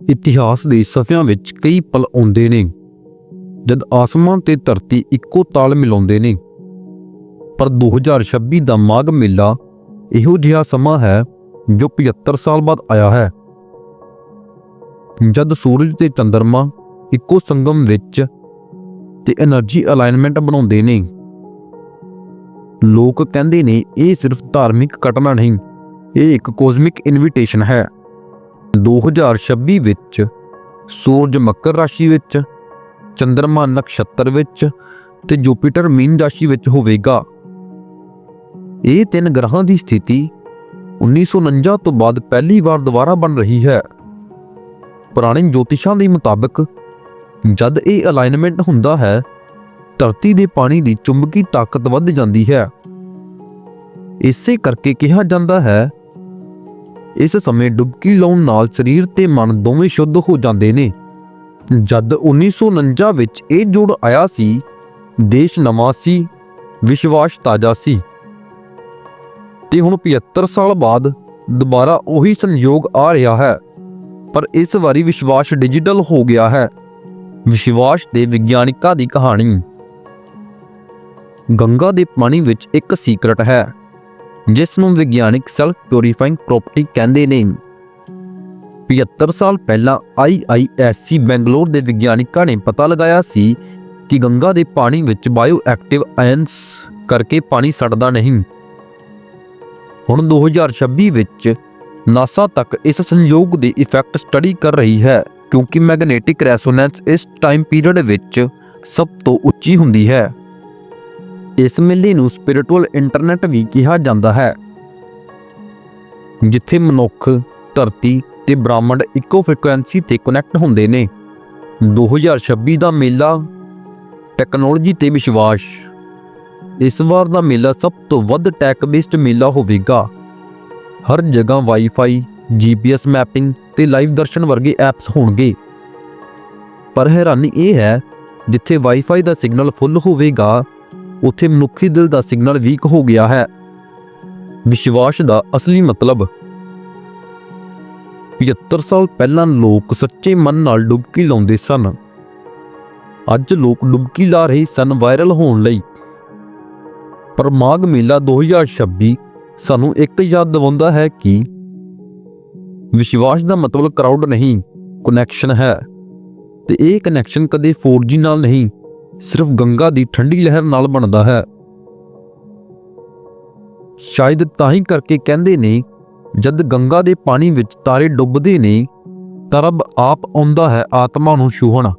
ਇਤਿਹਾਸ ਦੇ ਸਫ਼ਿਆਂ ਵਿੱਚ ਕਈ ਪਲ ਆਉਂਦੇ ਨੇ, ਜਦ ਆਸਮਾਨ ਤੇ ਧਰਤੀ ਇੱਕੋ ਤਾਲ ਮਿਲਾਉਂਦੇ ਨੇ। ਪਰ 2026 ਦਾ ਮਾਘ ਮੇਲਾ ਇਹੋ ਜਿਹਾ ਸਮਾਂ ਹੈ ਜੋ 75 ਸਾਲ ਬਾਅਦ ਆਇਆ ਹੈ। ਜਦ ਸੂਰਜ ਤੇ ਚੰਦਰਮਾ ਇੱਕੋ ਸੰਗਮ ਵਿੱਚ ਤੇ એનર્ਜੀ ਅਲਾਈਨਮੈਂਟ ਬਣਾਉਂਦੇ ਨੇ, ਲੋਕ ਕਹਿੰਦੇ ਨੇ ਇਹ ਸਿਰਫ ਧਾਰਮਿਕ ਘਟਨਾ ਨਹੀਂ, ਇਹ ਇੱਕ ਕੋਸਮਿਕ ਇਨਵੀਟੇਸ਼ਨ ਹੈ। 2026 ਵਿੱਚ ਸੂਰਜ ਮਕਰ ਰਾਸ਼ੀ ਵਿੱਚ ਚੰ드ਰਮਾ ਨਕਸ਼ਤਰ ਵਿੱਚ ਤੇ ਜੁਪੀਟਰ ਮੀਨ ਰਾਸ਼ੀ ਵਿੱਚ ਹੋਵੇਗਾ। ਇਹ ਤਿੰਨ ਗ੍ਰਹਾਂ ਦੀ ਸਥਿਤੀ 1949 ਤੋਂ ਬਾਅਦ ਪਹਿਲੀ ਵਾਰ ਦੁਬਾਰਾ ਬਣ ਰਹੀ ਹੈ। ਪੁਰਾਣੇ ਜੋਤਿਸ਼ਾਂ ਦੇ ਮੁਤਾਬਕ, ਜਦ ਇਹ ਅਲਾਈਨਮੈਂਟ ਹੁੰਦਾ ਹੈ, ਧਰਤੀ ਦੇ ਪਾਣੀ ਦੀ ਚੁੰਬਕੀ ਤਾਕਤ ਵੱਧ ਜਾਂਦੀ ਹੈ। ਇਸੇ ਕਰਕੇ ਕਿਹਾ ਜਾਂਦਾ ਹੈ ਇਸ ਸਮੇਂ ਡੁਬਕੀ ਲਾਉਣ ਨਾਲ ਸਰੀਰ ਤੇ ਮਨ ਦੋਵੇਂ ਸ਼ੁੱਧ ਹੋ ਜਾਂਦੇ ਨੇ। ਜਦ 1949 ਵਿੱਚ ਇਹ ਜੋੜ ਆਇਆ ਸੀ, ਦੇਸ਼ ਨਵਾਂ ਸੀ, ਵਿਸ਼ਵਾਸ ਤਾਜ਼ਾ ਸੀ। ਤੇ ਹੁਣ 75 ਸਾਲ ਬਾਅਦ ਦੁਬਾਰਾ ਉਹੀ ਸੰਯੋਗ ਆ ਰਿਹਾ ਹੈ। ਪਰ ਇਸ ਵਾਰੀ ਵਿਸ਼ਵਾਸ ਡਿਜੀਟਲ ਹੋ ਗਿਆ ਹੈ। ਵਿਸ਼ਵਾਸ ਦੇ ਵਿਗਿਆਨਿਕਾਂ ਦੀ ਕਹਾਣੀ। ਗੰਗਾ ਦੇ ਪਾਣੀ ਵਿੱਚ ਇੱਕ ਸੀਕਰਟ ਹੈ। ਜਿਸ ਨੂੰ ਵਿਗਿਆਨਿਕ ਸੈਲਫ ਪਿਉਰੀਫਾਈਂਗ ਪ੍ਰੋਪਰਟੀ ਕਹਿੰਦੇ ਨੇ। 75 ਸਾਲ ਪਹਿਲਾਂ ਆਈਆਈਐਸਸੀ ਬੈਂਗਲੌਰ ਦੇ ਵਿਗਿਆਨਿਕਾਂ ਨੇ ਪਤਾ ਲਗਾਇਆ ਸੀ ਕਿ ਗੰਗਾ ਦੇ ਪਾਣੀ ਵਿੱਚ ਬਾਇਓਐਕਟਿਵ ਆਇਨਸ ਕਰਕੇ ਪਾਣੀ ਸੜਦਾ ਨਹੀਂ। ਹੁਣ 2026 ਵਿੱਚ ਨਾਸਾ ਤੱਕ ਇਸ ਸੰਯੋਗ ਦੇ ਇਫੈਕਟ ਸਟੱਡੀ ਕਰ ਰਹੀ ਹੈ, ਕਿਉਂਕਿ ਮੈਗਨੇਟਿਕ ਰੈਜ਼ੋਨੈਂਸ ਇਸ ਟਾਈਮ ਪੀਰੀਅਡ ਵਿੱਚ ਸਭ ਤੋਂ ਉੱਚੀ ਹੁੰਦੀ ਹੈ। ਇਸ ਮੇਲੇ ਨੂੰ ਸਪਿਰਿਚੁਅਲ ਇੰਟਰਨੈਟ ਵੀ ਕਿਹਾ ਜਾਂਦਾ ਹੈ, ਜਿੱਥੇ ਮਨੁੱਖ, ਧਰਤੀ ਤੇ ਬ੍ਰਹਮੰਡ ਇੱਕੋ ਫ੍ਰੀਕੁਐਂਸੀ ਤੇ ਕਨੈਕਟ ਹੁੰਦੇ ਨੇ। 2026 ਦਾ ਮੇਲਾ ਟੈਕਨੋਲੋਜੀ ਤੇ ਵਿਸ਼ਵਾਸ। ਇਸ ਵਾਰ ਦਾ ਮੇਲਾ ਸਭ ਤੋਂ ਵੱਧ ਟੈਕ ਬੇਸਡ ਮੇਲਾ ਹੋਵੇਗਾ। ਹਰ ਜਗ੍ਹਾ ਵਾਈਫਾਈ ਜੀਪੀਐਸ ਮੈਪਿੰਗ ਤੇ ਲਾਈਵ ਦਰਸ਼ਨ ਵਰਗੇ ਐਪਸ ਹੋਣਗੇ। ਪਰ ਹੈਰਾਨੀ ਇਹ ਹੈ, ਜਿੱਥੇ ਵਾਈਫਾਈ ਦਾ ਸਿਗਨਲ ਫੁੱਲ ਹੋਵੇਗਾ ਉੱਥੇ ਮਨੁੱਖੀ ਦਿਲ ਦਾ ਸਿਗਨਲ ਵੀਕ ਹੋ ਗਿਆ ਹੈ। ਵਿਸ਼ਵਾਸ ਦਾ ਅਸਲੀ ਮਤਲਬ 75 ਸਾਲ ਪਹਿਲਾਂ ਲੋਕ ਸੱਚੇ ਮਨ ਨਾਲ ਡੁਬਕੀ ਲਾਉਂਦੇ ਸਨ। ਅੱਜ ਲੋਕ ਡੁਬਕੀ ਲਾ ਰਹੇ ਸਨ ਵਾਇਰਲ ਹੋਣ ਲਈ। ਪਰ ਮਾਘ ਮੇਲਾ 2026 ਸਾਨੂੰ ਇੱਕ ਯਾਦ ਦਿਵਾਉਂਦਾ ਹੈ ਕਿ ਵਿਸ਼ਵਾਸ ਦਾ ਮਤਲਬ ਕਰਾਊਡ ਨਹੀਂ ਕਨੈਕਸ਼ਨ ਹੈ। ਤੇ ਇਹ ਕਨੈਕਸ਼ਨ ਕਦੇ 4G ਨਾਲ ਨਹੀਂ ਸਿਰਫ ਗੰਗਾ ਦੀ ਠੰਡੀ ਲਹਿਰ ਨਾਲ ਬਣਦਾ ਹੈ। ਸ਼ਾਇਦ ਤਾਂ ਹੀ ਕਰਕੇ ਕਹਿੰਦੇ ਨੇ, ਜਦ ਗੰਗਾ ਦੇ ਪਾਣੀ ਵਿੱਚ ਤਾਰੇ ਡੁੱਬਦੇ ਨੇ, ਤਾਂ ਰੱਬ ਆਪ ਆਉਂਦਾ ਹੈ ਆਤਮਾ ਨੂੰ ਛੂਹਣ।